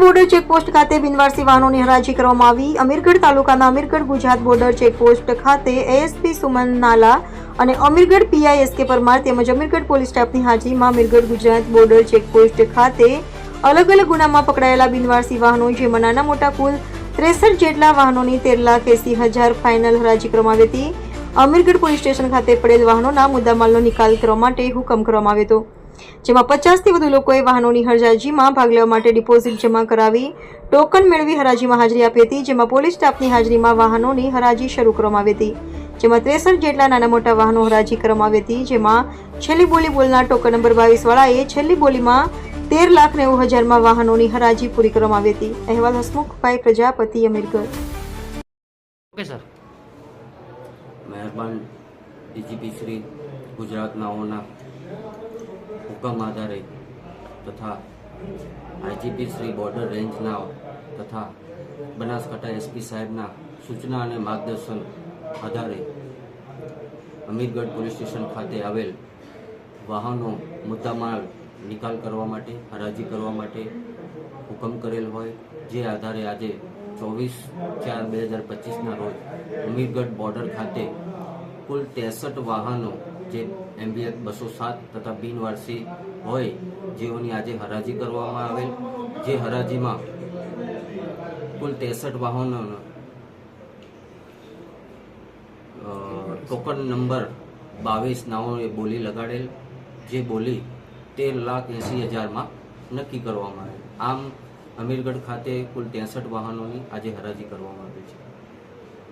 Border checkpost ખાતે બિનવારસી વાહનોની હરાજી કરવામાં આવી. અમીરગઢ તાલુકાના અમીરગઢ ગુજરાત બોર્ડર ચેકપોસ્ટ ખાતે એએસપી સુમન નાલા અને અમીરગઢ પીઆઈ એસ પરમાર તેમજ અમીરગઢ પોલીસ સ્ટાફની હાજરીમાં અમીરગઢ ગુજરાત બોર્ડર ચેકપોસ્ટ ખાતે અલગ અલગ ગુનામાં પકડાયેલા બિનવારસી વાહનો, જેમાં નાના મોટા કુલ ત્રેસઠ જેટલા વાહનોની તેર લાખ એસી હજાર ફાઇનલ હરાજી કરવામાં આવી હતી. અમીરગઢ પોલીસ સ્ટેશન ખાતે પડેલ વાહનોના મુદ્દામાલનો નિકાલ કરવા માટે હુકમ કરવામાં આવ્યો હતો. જેમાં પચાસથી વધુ લોકોએ વાહનોની હરાજીમાં ભાગ લેવા માટે ડિપોઝિટ જમા કરાવી ટોકન મેળવી હરાજીમાં હાજરી આપી હતી જેમાં પોલીસ સ્ટાફની હાજરીમાં વાહનોની હરાજી શરૂ કરવામાં આવી હતી. જેમાં ત્રેસઠ જેટલા નાના મોટા વાહનો હરાજી કરવામાં આવી હતી જેમાં છેલ્લી બોલી બોલનાર ટોકન નંબર બાવીસ વાળાએ છેલ્લી બોલીમાં તેર લાખ નેવું હજારમાં વાહનોની હરાજી પૂરી કરવામાં આવી હતી. અહેવાલ હસમુખભાઈ પ્રજાપતિ અમીરગઢ. Okay sir. મહેરબાન ડીજીપી શ્રી ગુજરાતનાઓના હુકમ આધારે તથા આઈજીપી શ્રી બોર્ડર રેન્જના તથા બનાસકાંઠા એસપી સાહેબના સૂચના અને માર્ગદર્શન આધારે અમીરગઢ પોલીસ સ્ટેશન ખાતે આવેલ વાહનો, મુદ્દામાલ નિકાલ કરવા માટે, હરાજી કરવા માટે હુકમ કરેલ હોય, જે આધારે આજે ચોવીસ ચાર બે હજાર પચીસના રોજ અમીરગઢ બોર્ડર ખાતે કુલ ત્રેસઠ વાહનો જે એમબીએસ બસો સાત તથા બિનવારસી હોય, જેઓની આજે હરાજી કરવામાં આવેલ, જે હરાજીમાં કુલ ત્રેસઠ વાહનોનો ટોકન નંબર બાવીસ નાઓએ બોલી લગાડેલ, જે બોલી તેર લાખ એંસી હજારમાં નક્કી કરવામાં આવેલ. આમ, અમીરગઢ ખાતે કુલ ત્રેસઠ વાહનોની આજે હરાજી કરવામાં આવી છે.